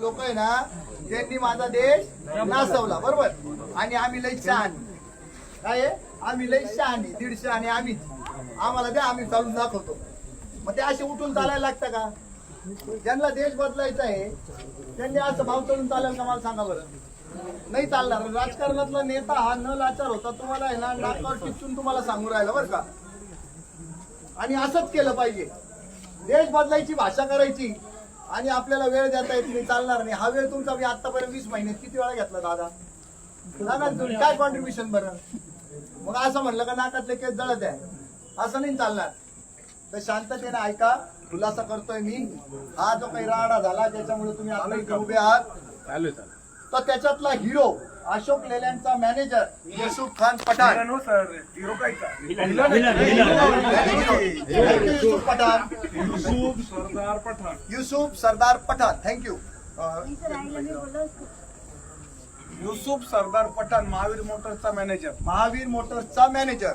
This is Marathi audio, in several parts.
लोक आहे ना त्यांनी माझा देश नाचवला बरोबर? आणि आम्ही लई शहाणी. काय आम्ही लई शहाणी दीडशे आणि आम्ही आम्हाला द्या आम्ही चालून दाखवतो. मग ते असे उठून चालायला लागतं का? ज्यांना देश बदलायचा आहे त्यांनी असं भाव चढून चालेल का मला सांगा बरं? नाही चालणार. राजकारणातला नेता हा न लाचार होता तुम्हाला आहे ना नाकावर टिचून तुम्हाला सांगू राहिला बरं का? आणि असंच केलं पाहिजे. देश बदलायची भाषा करायची. आणि आपल्याला वेळ देता येत नाही चालणार नाही. हा वेळ तुमचा मी आतापर्यंत वीस महिन्यात किती वेळा घेतला दादा? तुम्ही काय कॉन्ट्रीब्युशन बरं? मग असं म्हणलं का नाकातले केस जळत आहे. असं नाही चालणार. तर शांततेने ऐका खुलासा करतोय मी. हा जो काही राडा झाला त्याच्यामुळे तुम्ही आता उभे आहात. तर त्याच्यातला हिरो अशोक लेल्यांचा मॅनेजर युसुफ खान पठाण. हो युसुफ पठाण. युसूफ सरदार पठाण. युसुफ सरदार पठाण. थँक्यू युसूफ सरदार पठाण महावीर मोटर्सचा मॅनेजर. महावीर मोटर्सचा मॅनेजर.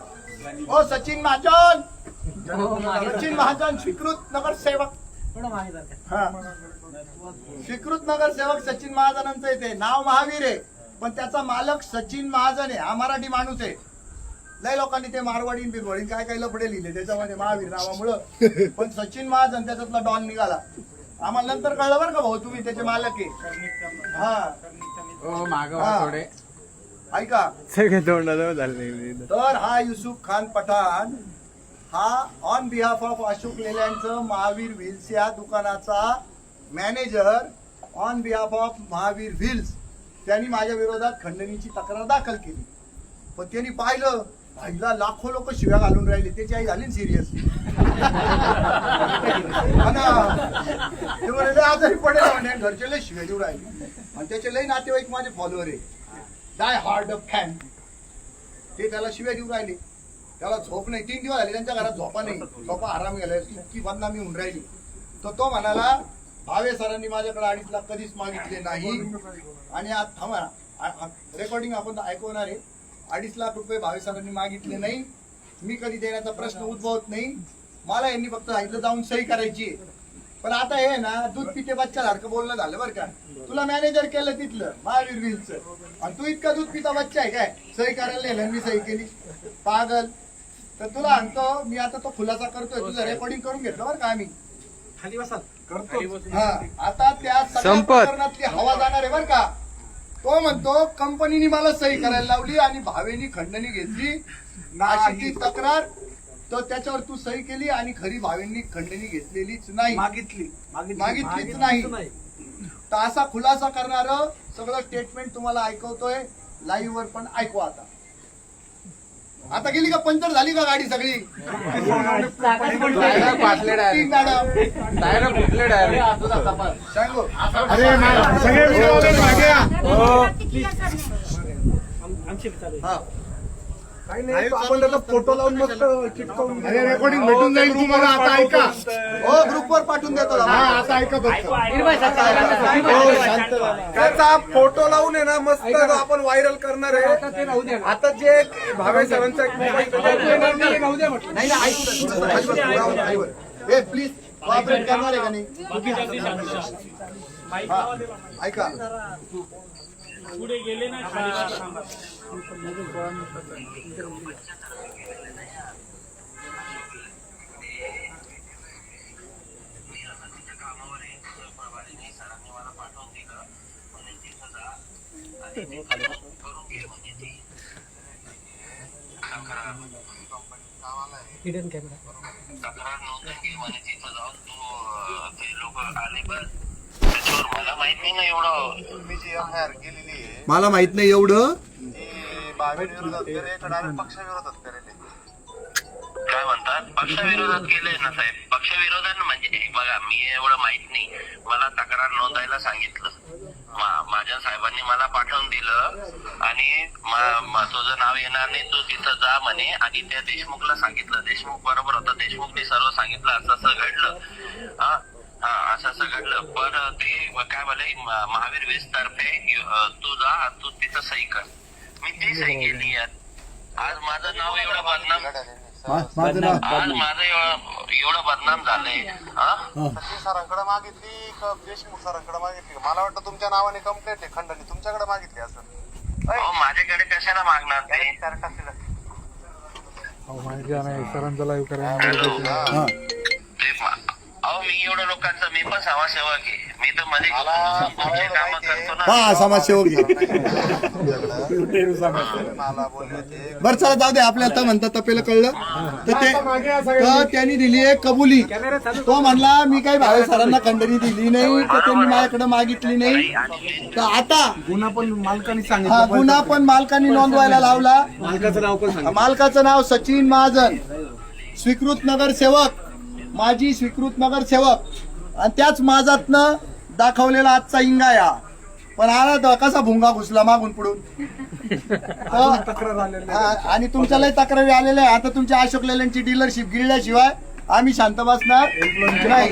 हो सचिन महाजन. सचिन महाजन स्वीकृत नगरसेवक हा. स्वीकृत नगरसेवक सचिन महाजनांचं येते नाव महावीर आहे. पण त्याचा मालक सचिन महाजन आहे. हा मराठी माणूस आहे. लय लोकांनी ते मारवाडी बिरवाडी काय काय लफडे लिहिले. त्याच्यामध्ये महावीर नावामुळं. पण सचिन महाजन त्याच्यातला डॉन निघाला. आम्हाला नंतर कळलं बरं का भाऊ तुम्ही त्याचे मालक आहे. हा. थोडे. ऐका. सगळे तोंडाजवळ झाले तर हा युसुफ खान पठाण हा ऑन बिहाफ ऑफ अशोक लेल्यांचं महावीर व्हील्स या दुकानाचा manager on behalf of Mahavir Wheels. त्यांनी माझ्या विरोधात खंडणीची तक्रार दाखल केली. पण त्यांनी पाहिलं आईला लाखो लोक शिव्या घालून राहिले त्याची आई झाली सिरियस आजारी पडेल म्हणे घरचे लय शिव्या देऊ राहिले. आणि त्याचे लय नातेवाईक माझे फॉलोअर आहे डाय हार्ड फॅन ते त्याला शिव्या देऊ राहिले. त्याला झोप नाही. तीन दिवस झाले त्यांच्या घरात झोपा नाही. झोपा आराम गेलाय इतकी बदनामी होऊन राहिली. तर तो म्हणाला भावे सरांनी माझ्याकडे अडीच लाख कधीच मागितले नाही. आणि आज थांबा रेकॉर्डिंग आपण ऐकवणार आहे. अडीच लाख रुपये भावे सरांनी मागितले नाही. मी कधी देण्याचा प्रश्न उद्भवत नाही. मला यांनी फक्त सांगितलं जाऊन सही करायची पण आता हे ना दूध पिते बच्चा सारखं बोलणं झालं बरं का. तुला मॅनेजर केलं तिथलं महावीर व्हीलचं आणि तू इतका दूध पिता बच्चा आहे काय? सही करायला नेलं मी सही केली. पागल. तर तुला सांगतो मी आता तो खुलासा करतोय. तुझं रेकॉर्डिंग करून घेतलं बरं का आम्ही. करतो हा आता त्या. प्रकरणातली हवा जाणार आहे बरं का. तो म्हणतो कंपनीने मला सही करायला लावली आणि भावेनी खंडणी घेतली. ती तक्रार तर त्याच्यावर तू सही केली आणि खरी भावेंनी खंडणी घेतलेलीच नाही. मागितली. मागितलीच नाही. तर असा खुलासा करणार सगळं स्टेटमेंट तुम्हाला ऐकवतोय. लाईव्ह वर पण ऐकवा आता. आता गेली का? पंचर झाली का गाडी सगळी? डायरेक्ट फुटले डायरेक्ट सांगू? हा. काही नाही आपण त्याचा फोटो लावून मस्त चिटकवून अरे रेकॉर्डिंग भेटून जाईल तुम्हाला आता ऐका. हो ग्रुपवर पाठवून देतो हा. आता ऐका फक्त. हो, शांत राहा. त्याचा फोटो लावून आहे ना मस्त आपण व्हायरल करणार आहे. आता जे भावे सरांचा एक मोबाईल नाही नाही ऐकू. थोडं. ए प्लीज कॉपरेट करणार आहे का नाही? हा, ऐका. तक्रार नोंदवली म्हणे तिथं जाऊन तू ते लोक आले बस. त्याच्यावर मला माहीत नाही ना एवढं. मी जी एफ आय आर केलेली आहे मला माहीत नाही एवढं. काय म्हणतात? पक्षविरोधात केलंय ना साहेब. पक्षविरोधात म्हणजे बघा मी एवढं माहीत नाही. मला तक्रार नोंदायला सांगितलं. माझ्या साहेबांनी मला पाठवून दिलं आणि तुझं नाव येणार नाही तू तिथं जा म्हणे. आणि त्या देशमुखला सांगितलं. देशमुख बरोबर होता. देशमुखने सर्व सांगितलं. असं असं घडलं. हा असं असं घडलं. पण ते काय बोले म- महावीर वेस तर्फे तू जा तू तिथं सही कर. मी ती सही केली यात आज माझं नाव एवढं बदनाम माझं नाव आज माझं एवढं एवढं बदनाम झालंय. हा? सरांकडे मागितली का देशमुख सरांकडे मागितली. मला वाटतं तुमच्या नावाने कंप्लेंट आहे खंडणी. तुमच्याकडे मागितली असं माझ्याकडे कशाला मागणार ते? हा. ते मा- अहो मी एवढं लोकांचं मी पण समाजसेवक आहे. मी तर मध्ये पुढचे काम करतो ना. हा समाजसेवक. मला बरं चला जाऊ दे. आपल्याला तर म्हणतात तपेला कळलं. तर ते तर त्यांनी दिली आहे कबुली. तो म्हणला मी काही भावे सरांना खंडणी दिली नाही तर त्यांनी माझ्याकडे मागितली नाही. तर आता गुन्हा पण मालकाने हा सांगितलं गुन्हा पण मालकांनी नोंदवायला लावला. मालकाचं नाव पण सांगितलं? मालकाचं नाव सचिन महाजन स्वीकृत नगर माजी स्वीकृत नगर सेवक आणि त्याच माझातनं दाखवलेला आजचा इंगाया पण आला तर कसा भुंगा घुसला मागून पुढून? आणि तुमच्या लय तक्रारी आलेल्या आहे आता तुमच्या अशोक लेल्यांची डीलरशिप गिळल्याशिवाय आम्ही शांत बसणार नाही.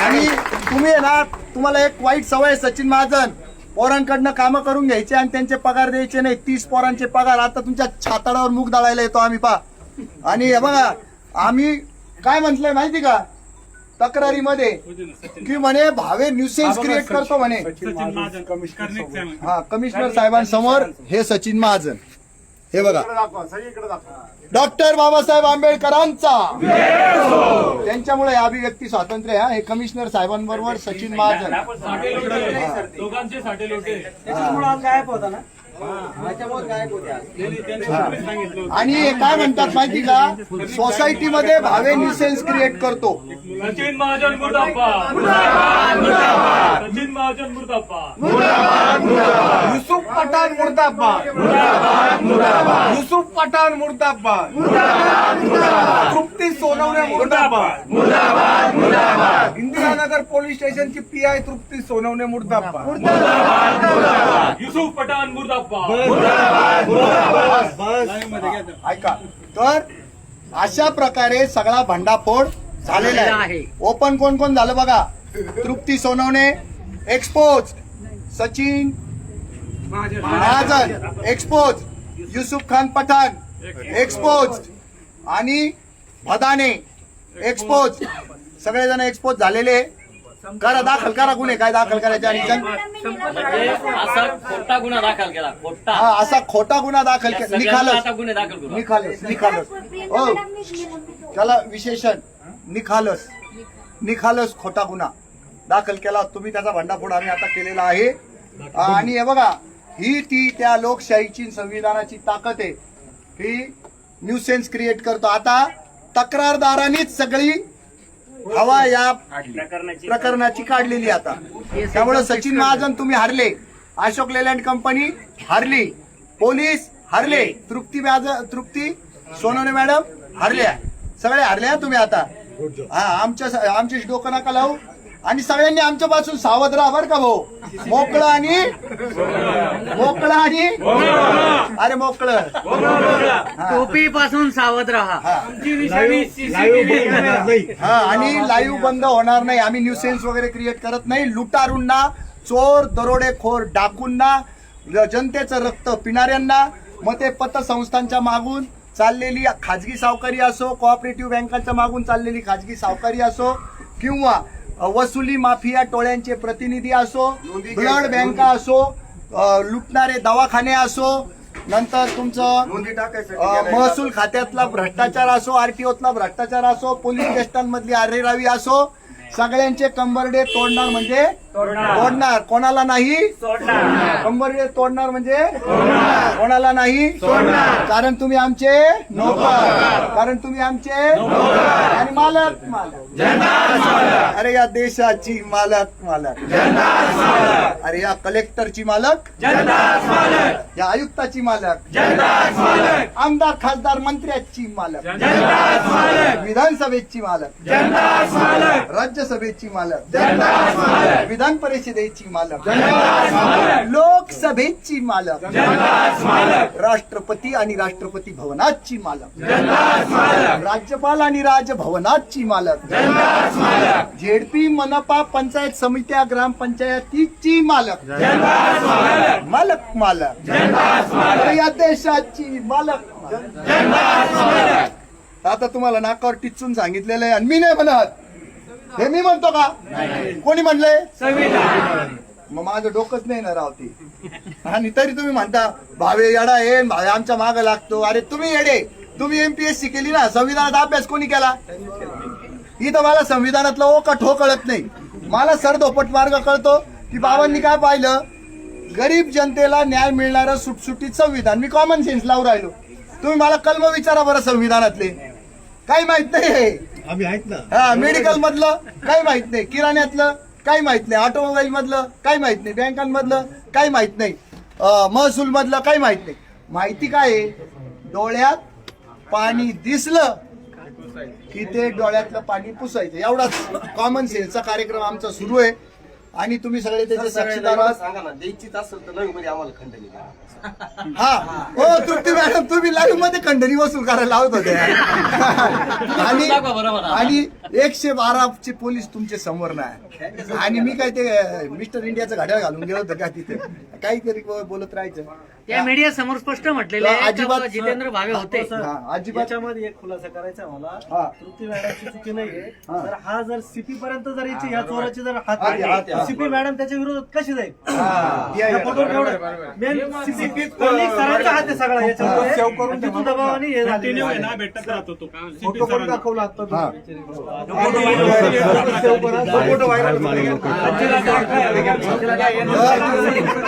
आणि तुम्ही ना तुम्हाला एक वाईट सवय सचिन महाजन. पोरांकडनं कामं करून घ्यायचे आणि त्यांचे पगार द्यायचे नाही. तीस पोरांचे पगार आता तुमच्या छाताडावर मुग दळायला येतो आम्ही पा आणि हे बघा आम्ही काय म्हंटलंय माहिती का? तक्रारीमध्ये की म्हणे भावे न्यूसेन्स क्रिएट करतो म्हणे. हा कमिशनर साहेबांसमोर हे सचिन महाजन. हे बघा. डॉक्टर बाबासाहेब आंबेडकरांचा. त्यांच्यामुळे हे अभिव्यक्ती स्वातंत्र्य आहे, हा हे कमिशनर साहेबांबरोबर सचिन महाजन. आणि हे. काय म्हणतात माहिती का सोसायटीमध्ये भावे न्यूसेन्स क्रिएट करतो. सचिन महाजन मुर्दाबाद. सचिन महाजन मुर्दाबाद. युसुफ पठाण मुर्दाबाद. युसुफ पठाण मुर्दाबाद. तृप्ती सोनवणे मुर्दाबाद. इंदिरानगर पोलीस स्टेशनची पी आय तृप्ती सोनवणे मुर्दाबाद. युसुफ पठाण मुर्दाबाद. ऐका. तर अशा प्रकारे सगळा भंडाफोड झालेला आहे. ओपन कोण कोण झालं बघा? Trupti Sonawane expose Sachin Mahajan expose Yusuf Khan Pathan expose आणि भदाने एक्सपोज सगळेजण एक्सपोज झालेले. करा दाखल करा गुन्हे. काय दाखल करायचे? आणि असा खोटा गुन्हा दाखल केला. खोटा. हा असा खोटा गुन्हा दाखल केला निखालस. आता गुन्हे दाखल करू. निखालस निखालस. हो. त्याला विशेषण. निखालस. निखालस खोटा गुन्हा. दाखल केला. तुम्ही त्याचा भंडाफोड आम्ही आता केलेला आहे. आणि हे बघा ही ती त्या लोकशाहीची संविधानाची ताकद आहे ही न्यूसेन्स क्रिएट करतो. आता तक्रारदारांनीच सगळी हवा या प्रकरणाची काढलेली आता. त्यामुळे सचिन महाजन तुम्ही हरले. अशोक लेलँड कंपनी हरली. पोलीस हरले. तृप्ती व्याज तृप्ती सोनवणे मॅडम हरल्या. सगळे हरल्या तुम्ही आता. हा आमच्या आमचे डोकं नका लावू. आणि सगळ्यांनी आमच्यापासून सावध राहा बरं का भाऊ. मोकळं आणि मोकळं आणि अरे मोकळं. टोपी पासून सावध राहा. हा. आणि लाईव्ह बंद होणार नाही. आम्ही न्यूसेन्स वगैरे क्रिएट करत नाही. लुटारूंना चोर दरोडेखोर डाकूंना जनतेचं रक्त पिणाऱ्यांना मग ते पतसंस्थांच्या मागून चाललेली खाजगी सावकारी असो कोऑपरेटिव्ह बँकांच्या मागून चाललेली खाजगी सावकारी असो किंवा वसुली माफिया टोळ्यांचे प्रतिनिधी असो ब्लड बँका असो लुटणारे दवाखाने असो नंतर तुमचं महसूल खात्यातला भ्रष्टाचार असो आरटीओतला भ्रष्टाचार असो पोलीस स्टेशनमधली आरेरावी असो सगळ्यांचे कंबरडे तोडणार म्हणजे तोडणार. कोणाला नाही? कंबरडे तोडणार म्हणजे? कोणाला नाही? कारण तुम्ही आमचे नोकर. कारण तुम्ही आमचे आणि मालक. मालक. अरे या देशाची मालक मालक. अरे या कलेक्टरची मालक. या आयुक्ताची मालक. आमदार खासदार मंत्र्याची मालक. विधानसभेची मालक. राज्यसभेची मालक. विधान परिषदेची मालक. लोकसभेची मालक. राष्ट्रपती आणि राष्ट्रपती भवनाची मालक. राज्यपाल आणि राजभवनाची मालक. झेडपी मनपा पंचायत समित्या ग्रामपंचायतीची मालक. मालक. मालक या देशाची मालक मालक. आता तुम्हाला नाकावर टिचून सांगितलेलं आहे आणि मी नाही म्हणत. हे मी म्हणतो का? कोणी म्हणलंय? मग माझं डोकंच नाही ना रावती. आणि तरी तुम्ही म्हणता भावे येडा आहे भावे आमच्या माग लागतो. अरे तुम्ही येडे. तुम्ही एमपीएससी केली ना संविधानात अभ्यास कोणी केला? इथं मला संविधानातलं ओ का ठो कळत नाही. मला सरदोपट मार्ग कळतो की बाबांनी काय पाहिलं? गरीब जनतेला न्याय मिळणारं सुटसुटीत संविधान. मी कॉमन सेन्स लावून राहिलो. तुम्ही मला कलम विचारा बरं संविधानातले. काही माहीत नाही हे. आम्ही आहेत ना. हा मेडिकल मधलं काही माहीत नाही. किराण्यातलं काही माहीत नाही. ऑटोमोबाईल मधलं काही माहीत नाही. बँकांमधलं काही माहीत नाही. महसूल मधलं काही माहीत नाही. माहिती काय आहे? डोळ्यात पाणी दिसलं की ते डोळ्यातलं पाणी पुसायचं. एवढाच कॉमन सेन्सचा कार्यक्रम आमचा सुरू आहे. आणि तुम्ही सगळे त्याचे साक्षीदार आहात. सांगा ना द्यायचीच असेल तर नवी मध्ये आम्हाला खंडणी. हा हो तृप्ती मॅडम तुम्ही लाईव्हमध्ये खंडणी वसूल करायला लावत होते आणि. आणि एकशे बाराचे पोलीस तुमचे समोर नाही. आणि मी काय ते मिस्टर इंडियाचं घड्याळ घालून गेलो होतं का तिथे? काहीतरी बोलत राहायचं. त्या मीडिया समोर स्पष्ट म्हटलेले तर आहे अजिबात- का जितेंद्र भावे होते? हा, अजिबात याच्यामध्ये एक खुलासा करायचा. मला. तृप्ती मॅडमची चुकी नाहीये. हा. तर हा जर सीपी पर्यंत जर याची या चोराची जर हात. सीपी मॅडम त्याच्या विरोधात कशी जाईल? मेन सीपी सरांचा हात आहे सगळा याच्यामध्ये तिथून दबावाने हे भेटत राहतो तो फोटो पण दाखवला आता? हा.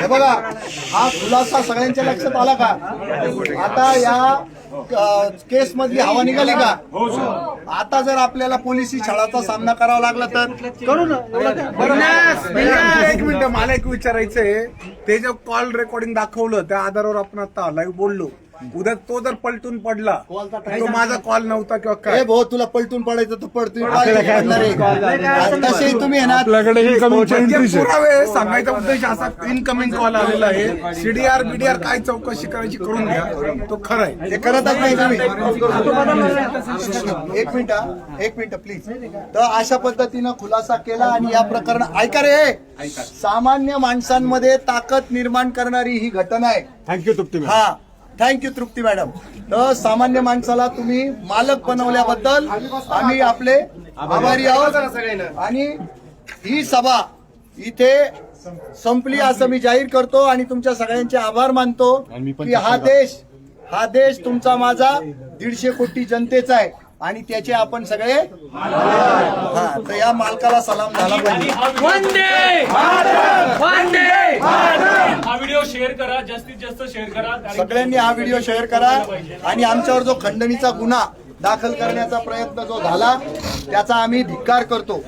हे बघा हा खुलासा सगळ्यांच्या लक्षात आला का? आता या केस मधली हवा निघाली का? आता जर आपल्याला पोलिसी छळाचा सामना करावा लागला तर? करू ना एक मिनिट मला एक विचारायचंय. ते जे कॉल रेकॉर्डिंग दाखवलं त्या आधारावर आपण आता लाईव्ह बोललो. उद्या तो जर पलटून पडला तो माझा कॉल नव्हता किंवा काय? भाऊ तुला पलटून पडायचं तर पड तुम्ही आहे. ना पुरावे सांगायचा उद्देश असा इनकमिंग कॉल आलेला आहे. सीडीआर बीडीआर काय चौकशी करायची करून घ्या. तो खरं आहे. ते करतच नाही तुम्ही. एक मिनिट हा, एक मिनिट प्लीज तर अशा पद्धतीनं खुलासा केला आणि या प्रकरण ऐका रे! सामान्य माणसांमध्ये ताकद निर्माण करणारी ही घटना आहे. थँक्यू तुप्ती हा. Thank you Trupti madam. तर सामान्य माणसाला तुम्ही मालक बनवल्याबद्दल आम्ही आपले आभारी आहोत. आणि ही सभा इथे संपली असं मी जाहीर करतो आणि तुमच्या सगळ्यांचे आभार मानतो की हा देश हा देश तुमचा माझा दीडशे कोटी जनतेचा आहे. आणि त्याचे आपण सगळे हा तर या मालकाला सलाम झाला पाहिजे वंदे! वंदे! हा व्हिडिओ शेअर करा जास्तीत जास्त शेअर करा. सगळ्यांनी हा व्हिडिओ शेअर करा. आणि आमच्यावर जो खंडणीचा गुन्हा दाखल करण्याचा प्रयत्न जो झाला त्याचा आम्ही धिक्कार करतो.